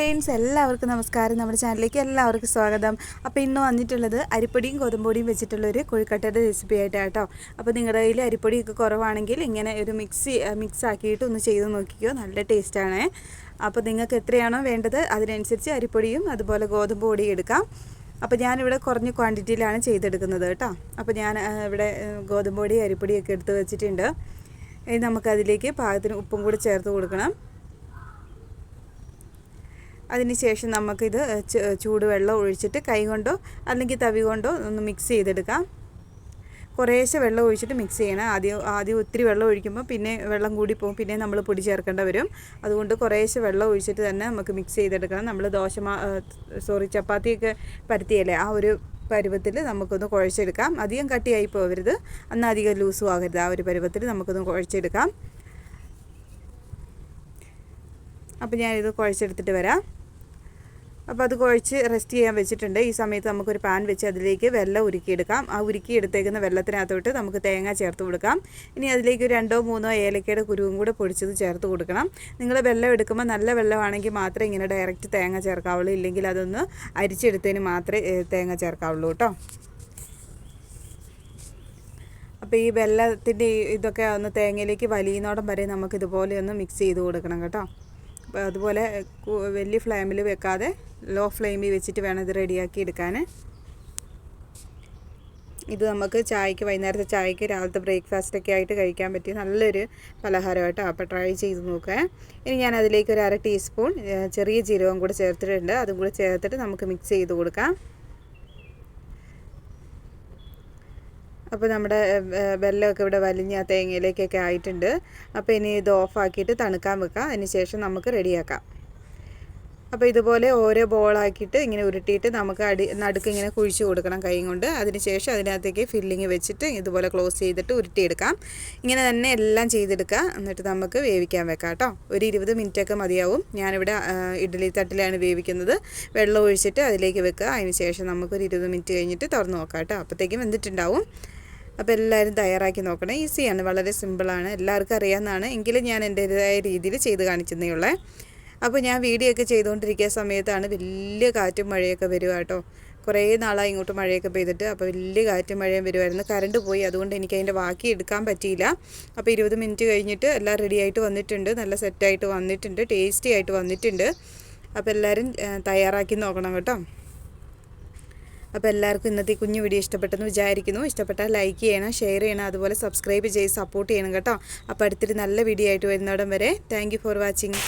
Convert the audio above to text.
Friends എല്ലാവർക്കും നമസ്കാരം. നമ്മുടെ ചാനലിലേക്ക് എല്ലാവർക്കും സ്വാഗതം. അപ്പോൾ ഇന്ന് വന്നിട്ടുള്ളത് അരിപ്പൊടിയും ഗോതമ്പൊടിയും വെച്ചിട്ടുള്ളൊരു കൊഴുക്കട്ടയുടെ റെസിപ്പി ആയിട്ടാണ് കേട്ടോ അപ്പോൾ നിങ്ങളുടെ കയ്യിൽ അരിപ്പൊടിയൊക്കെ കുറവാണെങ്കിൽ ഇങ്ങനെ ഒരു മിക്സി മിക്സ് ആക്കിയിട്ട് ഒന്ന് ചെയ്ത് നോക്കിക്കോ. നല്ല ടേസ്റ്റാണ് അപ്പോൾ നിങ്ങൾക്ക് എത്രയാണോ വേണ്ടത് അതിനനുസരിച്ച് അരിപ്പൊടിയും അതുപോലെ ഗോതമ്പ് പൊടിയും എടുക്കാം. അപ്പോൾ ഞാനിവിടെ കുറഞ്ഞ ക്വാണ്ടിറ്റിയിലാണ് ചെയ്തെടുക്കുന്നത് കേട്ടോ. അപ്പോൾ ഞാൻ ഇവിടെ ഗോതമ്പ് പൊടി അരിപ്പൊടിയൊക്കെ എടുത്ത് വെച്ചിട്ടുണ്ട്. ഇനി നമുക്കതിലേക്ക് പാകത്തിന് ഉപ്പും കൂടി ചേർത്ത് കൊടുക്കണം. അതിനുശേഷം നമുക്കിത് ചൂടുവെള്ളം ഒഴിച്ചിട്ട് കൈ കൊണ്ടോ അല്ലെങ്കിൽ തവി കൊണ്ടോ ഒന്ന് മിക്സ് ചെയ്തെടുക്കാം. കുറേശ്ശെ വെള്ളം ഒഴിച്ചിട്ട് മിക്സ് ചെയ്യണം. ആദ്യം ആദ്യം ഒത്തിരി വെള്ളം ഒഴിക്കുമ്പോൾ പിന്നെ വെള്ളം കൂടി പോകും. പിന്നെ നമ്മൾ പൊടി ചേർക്കേണ്ട വരും. അതുകൊണ്ട് കുറേശ്ശെ വെള്ളം ഒഴിച്ചിട്ട് തന്നെ നമുക്ക് മിക്സ് ചെയ്തെടുക്കണം. നമ്മൾ ദോശ സോറി ചപ്പാത്തിയൊക്കെ പരത്തിയല്ലേ ആ ഒരു പരുവത്തിൽ നമുക്കൊന്ന് കുഴച്ചെടുക്കാം. അധികം കട്ടിയായി പോകരുത്. എന്നാൽ അധികം ലൂസും ആകരുത്. ആ ഒരു പരുവത്തിൽ നമുക്കൊന്ന് കുഴച്ചെടുക്കാം. അപ്പോൾ ഞാനിത് കുഴച്ചെടുത്തിട്ട് വരാം. അപ്പോൾ അത് കുഴച്ച് റെസ്റ്റ് ചെയ്യാൻ വെച്ചിട്ടുണ്ട്. ഈ സമയത്ത് നമുക്കൊരു പാൻ വെച്ച് അതിലേക്ക് വെള്ളം ഉരുക്കിയെടുക്കാം. ആ ഉരുക്കിയെടുത്തേക്കുന്ന വെള്ളത്തിനകത്തോട്ട് നമുക്ക് തേങ്ങ ചേർത്ത് കൊടുക്കാം. ഇനി അതിലേക്ക് രണ്ടോ മൂന്നോ ഏലക്കയുടെ കുരുവും കൂടെ പൊടിച്ചത് ചേർത്ത് കൊടുക്കണം. നിങ്ങൾ വെള്ളം എടുക്കുമ്പോൾ നല്ല വെള്ളമാണെങ്കിൽ മാത്രമേ ഇങ്ങനെ ഡയറക്റ്റ് തേങ്ങ ചേർക്കാവുള്ളൂ. ഇല്ലെങ്കിൽ അതൊന്ന് അരിച്ചെടുത്തതിന് മാത്രമേ തേങ്ങ ചേർക്കാവുള്ളൂ കേട്ടോ. അപ്പോൾ ഈ വെള്ളത്തിന്റെ ഇതൊക്കെ ഒന്ന് തേങ്ങയിലേക്ക് വലിയുന്നോടം വരെ നമുക്കിതുപോലെ ഒന്ന് മിക്സ് ചെയ്ത് കൊടുക്കണം കേട്ടോ. അതുപോലെ വലിയ ഫ്ലെയിമിൽ വെക്കാതെ ലോ ഫ്ലെയിമിൽ വെച്ചിട്ട് വേണം ഇത് റെഡിയാക്കി എടുക്കാൻ. ഇത് നമുക്ക് ചായക്ക് വൈകുന്നേരത്തെ ചായക്ക് രാവിലത്തെ ബ്രേക്ക്ഫാസ്റ്റൊക്കെ ആയിട്ട് കഴിക്കാൻ പറ്റിയ നല്ലൊരു പലഹാരമായിട്ടോ അപ്പോൾ ട്രൈ ചെയ്ത് നോക്കുക ഇനി ഞാൻ അതിലേക്ക് ഒരു അര ടീസ്പൂൺ ചെറിയ ജീരകം കൂടെ ചേർത്തിട്ടുണ്ട്. അതും കൂടെ ചേർത്തിട്ട് നമുക്ക് മിക്സ് ചെയ്ത് കൊടുക്കാം. അപ്പോൾ നമ്മുടെ വെള്ളമൊക്കെ ഇവിടെ വലിഞ്ഞ് ആ തേങ്ങയിലേക്കൊക്കെ ആയിട്ടുണ്ട്. അപ്പോൾ ഇനി ഇത് ഓഫാക്കിയിട്ട് തണുക്കാൻ വെക്കാം. അതിന് ശേഷം നമുക്ക് റെഡിയാക്കാം. അപ്പോൾ ഇതുപോലെ ഓരോ ബോളാക്കിയിട്ട് ഇങ്ങനെ ഉരുട്ടിയിട്ട് നമുക്ക് അടി നടുക്ക് ഇങ്ങനെ കുഴിച്ച് കൊടുക്കണം കൈ കൊണ്ട്. അതിനുശേഷം അതിനകത്തേക്ക് ഫില്ലിങ് വെച്ചിട്ട് ഇതുപോലെ ക്ലോസ് ചെയ്തിട്ട് ഉരുട്ടിയെടുക്കാം. ഇങ്ങനെ തന്നെ എല്ലാം ചെയ്തെടുക്കുക എന്നിട്ട് നമുക്ക് വേവിക്കാൻ വെക്കാം കേട്ടോ. ഒരു ഇരുപത് മിനിറ്റൊക്കെ മതിയാവും. ഞാനിവിടെ ഇഡ്ഡലി തട്ടിലാണ് വേവിക്കുന്നത്. വെള്ളം ഒഴിച്ചിട്ട് അതിലേക്ക് വെക്കുക. അതിന് ശേഷം നമുക്കൊരു ഇരുപത് മിനിറ്റ് കഴിഞ്ഞിട്ട് തുറന്ന് നോക്കാം കേട്ടോ. അപ്പോഴത്തേക്കും വെന്തിട്ടുണ്ടാവും. അപ്പോൾ എല്ലാവരും തയ്യാറാക്കി നോക്കണം. ഈസിയാണ് വളരെ സിമ്പിളാണ് എല്ലാവർക്കും അറിയാവുന്നതാണ്. എങ്കിലും ഞാൻ എന്റെതായ രീതിയിൽ ചെയ്ത് കാണിച്ചതേ ഉള്ളേ. അപ്പോൾ ഞാൻ വീഡിയോ ഒക്കെ ചെയ്തുകൊണ്ടിരിക്കുന്ന സമയത്താണ് വലിയ കാറ്റും മഴയൊക്കെ വരുക കേട്ടോ. കുറേ നാളായി ഇങ്ങോട്ട് മഴയൊക്കെ പെയ്തിട്ട് അപ്പോൾ വലിയ കാറ്റും മഴയും വരുമായിരുന്നു കറണ്ട് പോയി അതുകൊണ്ട് എനിക്ക് അതിന്റെ ബാക്കി എടുക്കാൻ പറ്റിയില്ല. അപ്പോൾ ഇരുപത് മിനിറ്റ് കഴിഞ്ഞിട്ട് എല്ലാം റെഡി ആയിട്ട് വന്നിട്ടുണ്ട്. നല്ല സെറ്റായിട്ട് വന്നിട്ടുണ്ട് ടേസ്റ്റി ആയിട്ട് വന്നിട്ടുണ്ട്. അപ്പോൾ എല്ലാവരും തയ്യാറാക്കി നോക്കണം കേട്ടോ. അപ്പോൾ എല്ലാവർക്കും ഇന്നത്തെ കുഞ്ഞു വീഡിയോ ഇഷ്ടപ്പെട്ടെന്ന് വിചാരിക്കുന്നു. ഇഷ്ടപ്പെട്ടാൽ ലൈക്ക് ചെയ്യണം ഷെയർ ചെയ്യണം അതുപോലെ സബ്സ്ക്രൈബ് ചെയ്ത് സപ്പോർട്ട് ചെയ്യണം കേട്ടോ. അപ്പോൾ അടുത്തൊരു നല്ല വീഡിയോ ആയിട്ട് വരുന്നവിടം വരെ. Thank for watching